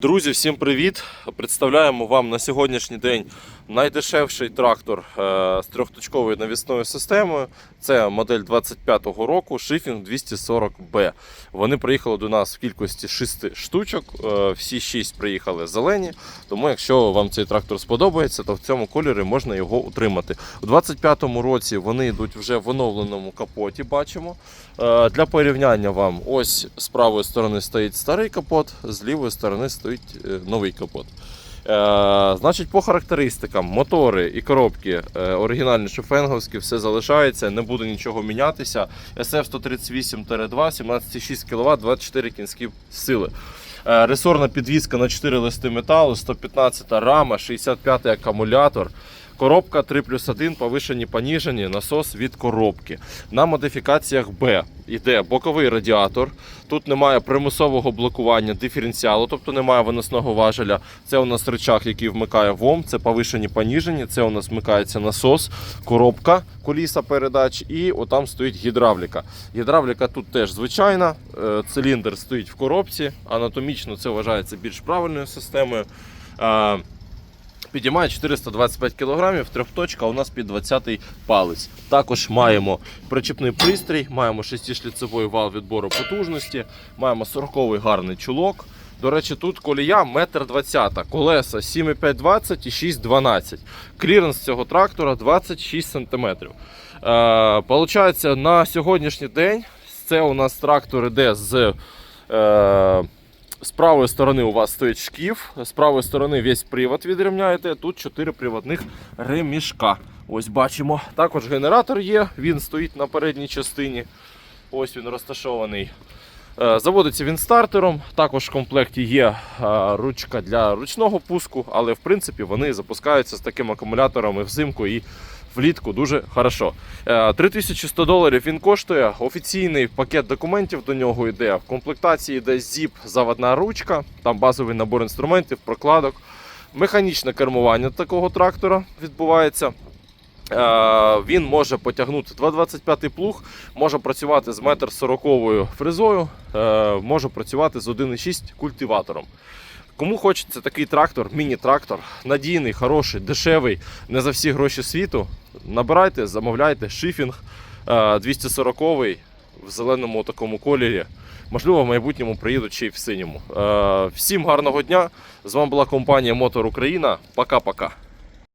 Друзі, всім привіт! Представляємо вам на сьогоднішній день найдешевший трактор е, з трьохточковою навісною системою. Це модель 25-го року Шифінг 240B. Вони приїхали до нас в кількості 6 штучок. е, Всі 6 приїхали зелені. Тому, якщо вам цей трактор сподобається, то в цьому кольорі можна його утримати. У 25-му році вони йдуть вже в оновленому капоті. Бачимо. Е, Для порівняння вам ось з правої сторони стоїть старий капот, з лівої сторони стоїть новий капот. Е, значить, по характеристикам, мотори і коробки е, оригінальні шофенговські, все залишається, не буде нічого мінятися. SF-138-2, 17,6 кВт, 24 кінські сили. Е, Ресорна підвізка на 4 листи металу, 115 рама, 65 акумулятор. Коробка 3 плюс 1, повишені, поніжені, насос від коробки. На модифікаціях Б йде боковий радіатор. Тут немає примусового блокування диференціалу, тобто немає виносного важеля. Це у нас рычаг, який вмикає ВОМ, це повишені, поніжені. Це у нас вмикається насос, коробка, коліса передач і отам стоїть гідравліка. Гідравліка тут теж звичайна. е, Циліндр стоїть в коробці. Анатомічно це вважається більш правильною системою. Підіймає 425 кг, трьохточка у нас під 20 палець. Також маємо причепний пристрій, маємо 6-шліцевий вал відбору потужності, маємо 40-й гарний чулок. До речі, тут колія 1,20 м, колеса 7,520 і 6,12. Кліренс цього трактора 26 см. Е, получається, на сьогоднішній день це у нас трактор іде з. Е, з правої сторони у вас стоїть шкіф, з правої сторони весь привод відрівняєте. Тут 4 приводних ремішка. Ось бачимо. Також генератор є, він стоїть на передній частині. Ось він розташований. Е, Заводиться він стартером. Також в комплекті є е, ручка для ручного пуску, але в принципі вони запускаються з таким акумулятором і взимку і влітку дуже хорошо. Е, 3100 доларів він коштує. Офіційний пакет документів до нього йде. В комплектації йде ZIP заводна ручка, там базовий набор інструментів, прокладок. Механічне кермування такого трактора відбувається. Е, Він може потягнути 2,25 плуг, може працювати з 1,40 фрезою, е, може працювати з 1,6 культиватором. Кому хочеться такий трактор, міні-трактор, надійний, хороший, дешевий, не за всі гроші світу, набирайте, замовляйте шифінг е, 240 в зеленому такому кольорі. Можливо, в майбутньому приїдуть ще й в синьому. Е, Всім гарного дня! З вами була компанія Мотор Україна. Пока-пока.